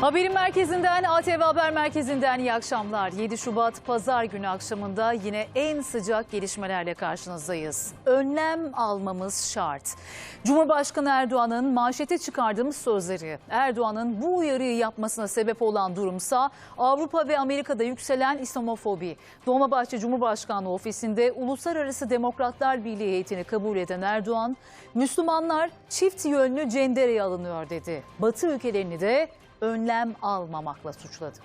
Haberin merkezinden, ATV Haber Merkezi'nden iyi akşamlar. 7 Şubat Pazar günü akşamında yine en sıcak gelişmelerle karşınızdayız. Önlem almamız şart. Cumhurbaşkanı Erdoğan'ın manşete çıkardığımız sözleri. Erdoğan'ın bu uyarıyı yapmasına sebep olan durumsa Avrupa ve Amerika'da yükselen İslamofobi. Dolmabahçe Cumhurbaşkanlığı ofisinde Uluslararası Demokratlar Birliği heyetini kabul eden Erdoğan, Müslümanlar çift yönlü cendereye alınıyor dedi. Batı ülkelerini de önlem almamakla suçladı.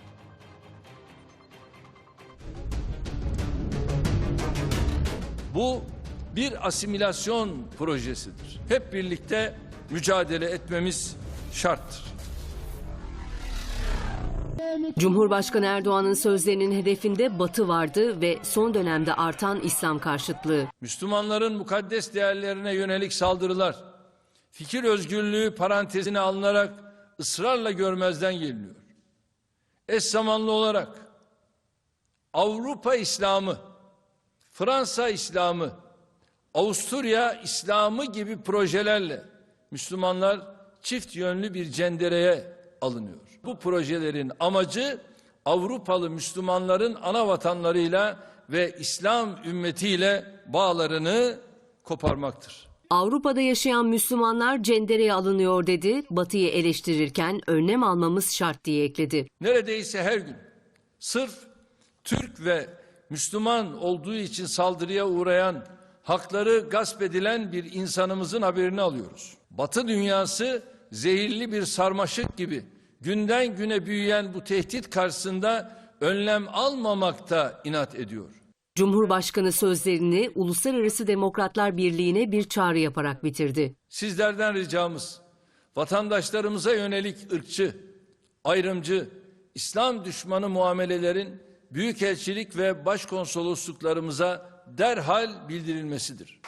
Bu bir asimilasyon projesidir. Hep birlikte mücadele etmemiz şarttır. Cumhurbaşkanı Erdoğan'ın sözlerinin hedefinde Batı vardı ve son dönemde artan İslam karşıtlığı. Müslümanların mukaddes değerlerine yönelik saldırılar, fikir özgürlüğü parantezine alınarak ısrarla görmezden geliniyor. Eş zamanlı olarak Avrupa İslamı, Fransa İslamı, Avusturya İslamı gibi projelerle Müslümanlar çift yönlü bir cendereye alınıyor. Bu projelerin amacı Avrupalı Müslümanların ana vatanlarıyla ve İslam ümmetiyle bağlarını koparmaktır. Avrupa'da yaşayan Müslümanlar cendereye alınıyor dedi. Batı'yı eleştirirken önlem almamız şart diye ekledi. Neredeyse her gün sırf Türk ve Müslüman olduğu için saldırıya uğrayan, hakları gasp edilen bir insanımızın haberini alıyoruz. Batı dünyası zehirli bir sarmaşık gibi günden güne büyüyen bu tehdit karşısında önlem almamakta inat ediyor. Cumhurbaşkanı sözlerini Uluslararası Demokratlar Birliği'ne bir çağrı yaparak bitirdi. Sizlerden ricamız vatandaşlarımıza yönelik ırkçı, ayrımcı, İslam düşmanı muamelelerin büyükelçilik ve başkonsolosluklarımıza derhal bildirilmesidir.